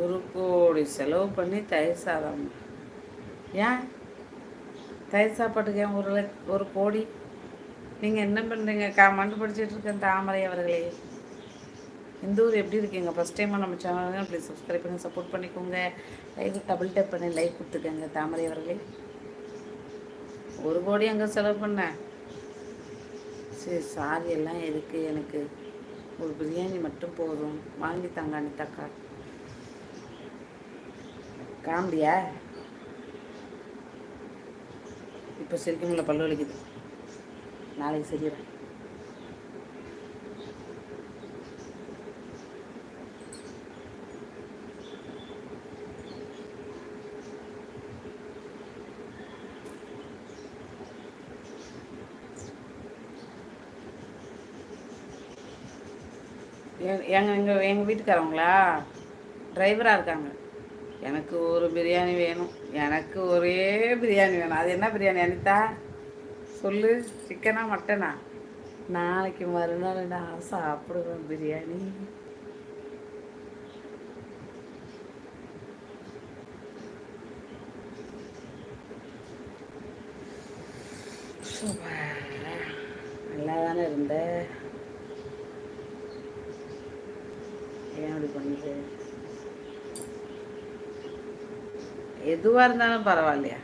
ஒரு கோடி செலவு பண்ணி தயிர் சாதம். ஏன்? தயிர் சாப்பாட்டுக்கு ஏன் ஒரு ஒரு கோடி? நீங்கள் என்ன பண்ணுறீங்க கமெண்ட் படிச்சுட்டு இருக்கேன் தாமரை அவர்களே. இந்த ஊர் எப்படி இருக்கீங்க? ஃபஸ்ட் டைமாக நம்ம சேனலுங்க ப்ளீஸ் சப்ஸ்கிரைப் பண்ணி சப்போர்ட் பண்ணிக்கோங்க. லைக் டபுள் டேப் பண்ணி லைக் கொடுத்துக்கோங்க தாமரை அவர்களே. ஒரு கோடி அங்கே செலவு பண்ணேன் சரி சாரி எல்லாம் எதுக்கு எனக்கு? ஒரு பிரியாணி மட்டும் போதும். வாங்கி தாங்க அனிதாக்கா காமெடியா? இப்போ சிரிக்கும்ல பல்லு வலிக்குது. நாளைக்கு சரியிடும் எங்கள் எங்கள் எங்கள் வீட்டுக்காரவங்களா? டிரைவராக இருக்காங்க. எனக்கு ஒரு பிரியாணி வேணும். எனக்கு ஒரே பிரியாணி வேணும். அது என்ன பிரியாணி அனிதா? சொல்லு. சிக்கனா மட்டனா நாளைக்கு மறுநாள் நான் சாப்பிடுவேன் பிரியாணி. நல்லா தானே இருந்த? ஏன் அப்படி பண்ணுது? எதுவாக இருந்தாலும் பரவாயில்லையா?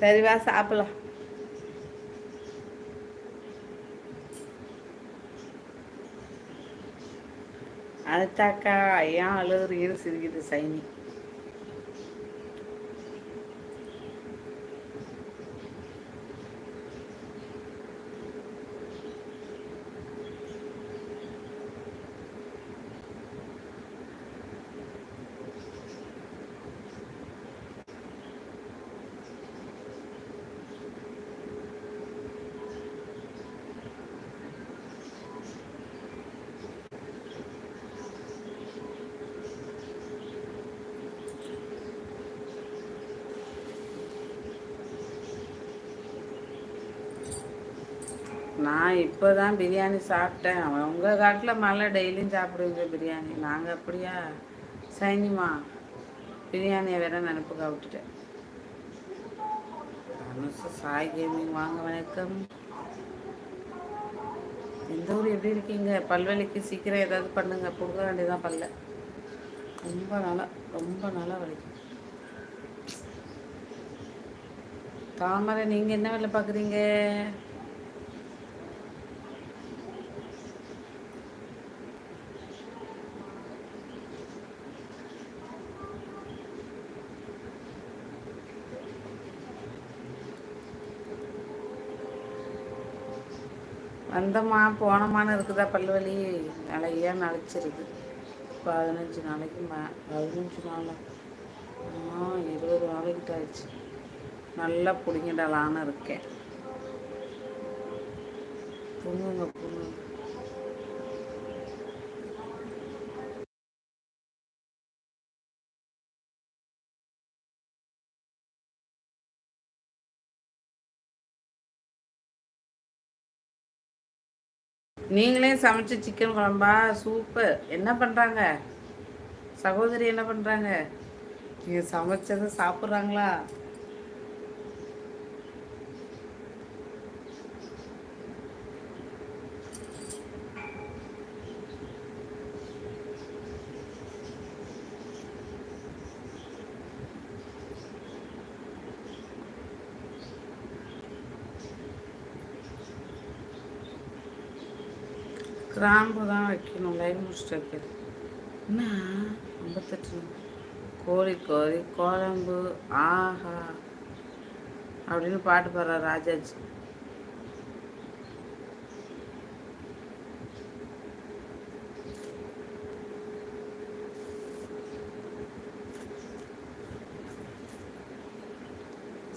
சரி வா சாப்பிடலாம். அடுத்தாக்கா ஏன் அழுகுறீர் சிரிக்குது சைனி. நான் இப்போ தான் பிரியாணி சாப்பிட்டேன். உங்கள் காட்டில் மழை டெய்லியும் சாப்பிடுவீங்க பிரியாணி. நாங்கள் அப்படியா? சைனிமா பிரியாணியை வேற நினப்புக்கா விட்டுட்டேன் சாய் கேமிங் வாங்க வணக்கம். எந்த ஊர் எப்படி இருக்கீங்க? பல்வலிக்கு சீக்கிரம் ஏதாவது பண்ணுங்க. புக வேண்டியதான் பல்ல. ரொம்ப நாளாக ரொம்ப நாளாக வலிக்கும் தாமரை நீங்கள் என்ன வேலை பார்க்குறீங்க? வந்தம்மா போனமான்னு இருக்குதா பல்வலி நிறையா நழைச்சிருக்கு பதினஞ்சு நாளைக்கு மே பதினஞ்சு நாளா? இருபது நாளைக்கிட்ட ஆயிடுச்சு. நல்லா பிடிங்கிடலான்னு இருக்கேன். புண்ணுங்க புண்ணுங்க நீங்களே சமைச்ச சிக்கன் குழம்பா? சூப்பர் என்ன பண்ணுறாங்க சகோதரி என்ன பண்ணுறாங்க நீங்கள் சமைச்சதை சாப்பிட்றாங்களா? கிராம்பு தான் வைக்கணும் லைன் முடிச்சுட்டு வைக்கிறது. என்ன? ஐம்பத்தெட்டு கோழி கோழி குழம்பு ஆஹா. அப்படின்னு பாட்டு பாடுறார் ராஜாஜி.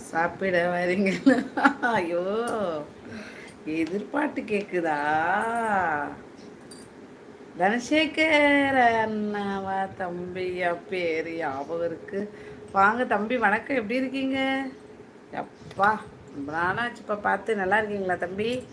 சாப்பிட வரீங்க ஐயோ. எதிர்பார்த்து கேக்குதா? தனசேகர் அண்ணாவா தம்பி பேர் ஞாபகம் இருக்கு. வாங்க தம்பி வணக்கம். எப்படி இருக்கீங்க? எப்பா ரொம்ப நாளாச்சுப்பா பார்த்து. நல்லா இருக்கீங்களா தம்பி?